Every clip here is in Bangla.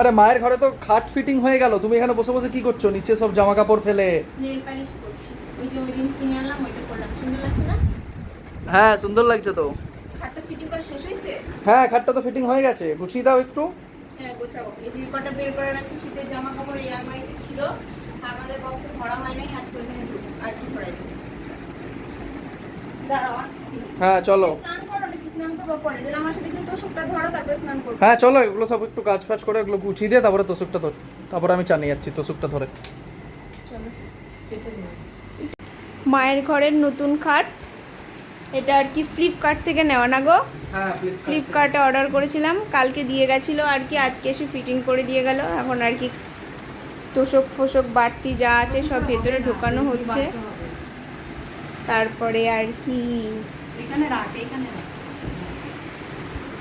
আরে মায়ের ঘরে তো খাট ফিটিং হয়ে গেল। তুমি এখানে বসে বসে কি করছ? নিচে সব জামা কাপড় ফেলে। নেল পালিশ করছি। ওই যে ওই দিন কিনে আনলাম ওইটা করলাম সুন্দর লাগছে না? হ্যাঁ সুন্দর লাগছে তো। খাটটা ফিটিং করা শেষ হয়েছে? হ্যাঁ খাটটা তো ফিটিং হয়ে গেছে। গুছিয়ে দাও একটু। হ্যাঁ গোছাবো। এই যে কটা বের করে রাখছি শীতের জামা কাপড় এই আলমারিতে ছিল। আমাদের বক্সে ভরা হয় নাই আজকে ওইখানে আর ভরাই দাঁড়াও আসতেছি। হ্যাঁ চলো। হ্যাঁ চলো এগুলো সব একটু কাজ ফাজ করে এগুলো গুছিয়ে দিয়ে তারপরে তোষকটা ধর তারপরে আমি চানিয়ে যাচ্ছি তোষকটা ধরে। মায়ের ঘরের নতুন খাট এটা আর কি ফ্লিপকার্ট থেকে নেওয়া না গো? হ্যাঁ ফ্লিপকার্টে অর্ডার করেছিলাম কালকে দিয়ে গেছিল আর কি আজকে এসে ফিটিং করে দিয়ে গেল এখন আর কি তোষক ফোষক বাড়তি যা আছে সব ভেতরে ঢোকানো হচ্ছে। তারপরে আর কি এখানে রাখ এখানে রাখ।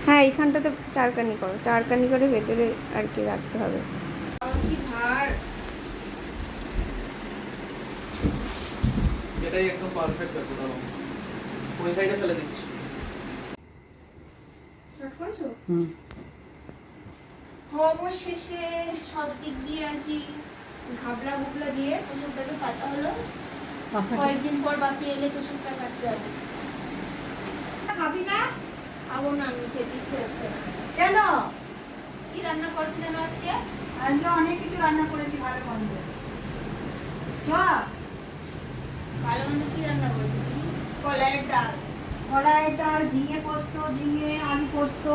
হ্যাঁ এইখানটাতে চারকানি করো। চারকানি করে ভেতরে আর কি রাখতে হবে। কি ভার এটাই একদম পারফেক্ট আছে দাঁড়াও। ওই সাইডে ফেলে দিচ্ছি। স্টার্ট করেছ? হুম। অবশেষে সব দিক দিয়ে আর কি ঘাবলা দিয়ে তোষকটাকে কাটা হলো। কয়েকদিন পর বাকি এলে তোষকটা কাটতে হবে। খাবি না খাব না আমি খেতে ইচ্ছে হচ্ছে না। কেন? কি রান্না করছিলেন আজকে? আজকে অনেক কিছু রান্না করেছি ভালো মন্দ। চ ভালো মন্দ কি রান্না করছি কলাইয়ের ডাল। কড়াই ডাল ঝিঙে পোস্ত ঝিঙে আলু পোস্ত।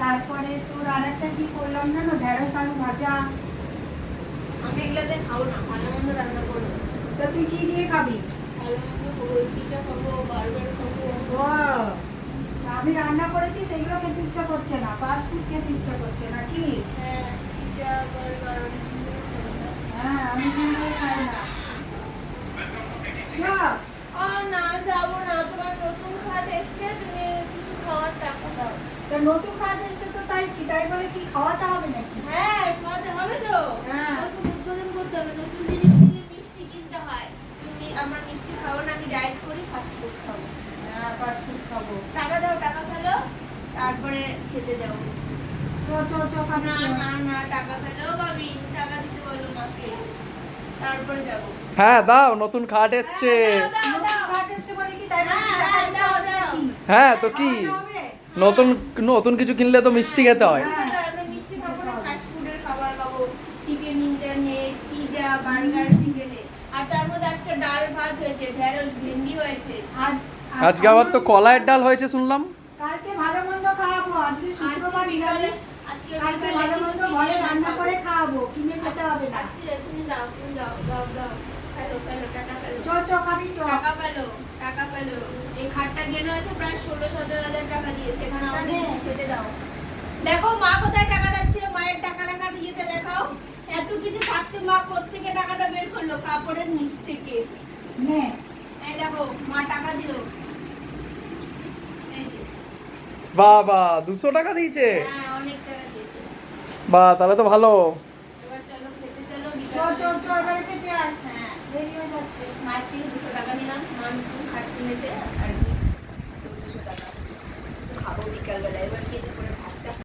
তারপরে তোর আর একটা কি করলাম জানো? ঢেঁড়স আলু ভাজা। আমি এগুলাতে খাব না ভালো মন্দ রান্না করব। তা তুই কি দিয়ে খাবি? ভালো মন্দ খাব পিঠা খাব বার্গার খাব। আমি রান্না করেছি সেগুলো খেতে ইচ্ছা করছে না। ফাস্ট ফুড খেতে ইচ্ছা করছে না কি? হ্যাঁ। হ্যাঁ আমি কিন্তু খাই না। নতুন এসছে তা কাজ এসছে তো তাই কি? তাই বলে কি খাওয়াতে হবে নাকি? হ্যাঁ খাওয়াতে হবে তো। হ্যাঁ। নতুন উদ্বোধন করতে হবে নতুন জিনিস কিনলে মিষ্টি কিনতে হয় তুমি আমার মিষ্টি খাব না আমি ডায়েট করি ফাস্ট ফুড খাব হ্যাঁ ফাস্ট ফুড খাব টাকা দাও টাকা ফেলো তারপরে খেতে যাব চ চ চ না না না টাকা ফেলো পাবি টাকা দিতে বলো মাকে। তারপরে যাব। হ্যাঁ দাও নতুন খাট এসছে। হ্যাঁ, তো কি? নতুন নতুন কিছু কিনলে তো মিষ্টি খেতে হয়। আজকে আবার তো কলায়ের ডাল হয়েছে শুনলাম। কালকে ভালো মন্দ খাওয়াবো আজকে শুক্রবার বিকালে নিরামিষ। আজকে কালকে ভালো মন্দ ঘরে রান্না করে খাওয়াবো কিনে খেতে হবে না। আজকে তুমি দাও তুমি দাও দাও দাও। টাকা চ চ খাবি চ। টাকা পেল টাকা পেল এই খাটটা কেনা হয়েছে প্রায় ষোলো সতেরো হাজার টাকা দিয়ে সেখানে আমাদের কিছু খেতে দাও। দেখো মা কোথায় টাকাটা ছিল মায়ের টাকা টাকা দেখাও। এত কিছু থাকতে মা কোথেকে টাকাটা বের করল? কাপড়ের নিচ থেকে। নে। এই দেখো মা টাকা দিল। বাবা দুশো টাকা দিয়েছে? হ্যাঁ অনেক টাকা দিয়েছে। বা তাহলে তো ভালো। হ্যাঁ মায়ের থেকে দুশো টাকা নিলাম। মা খাট কিনেছে আর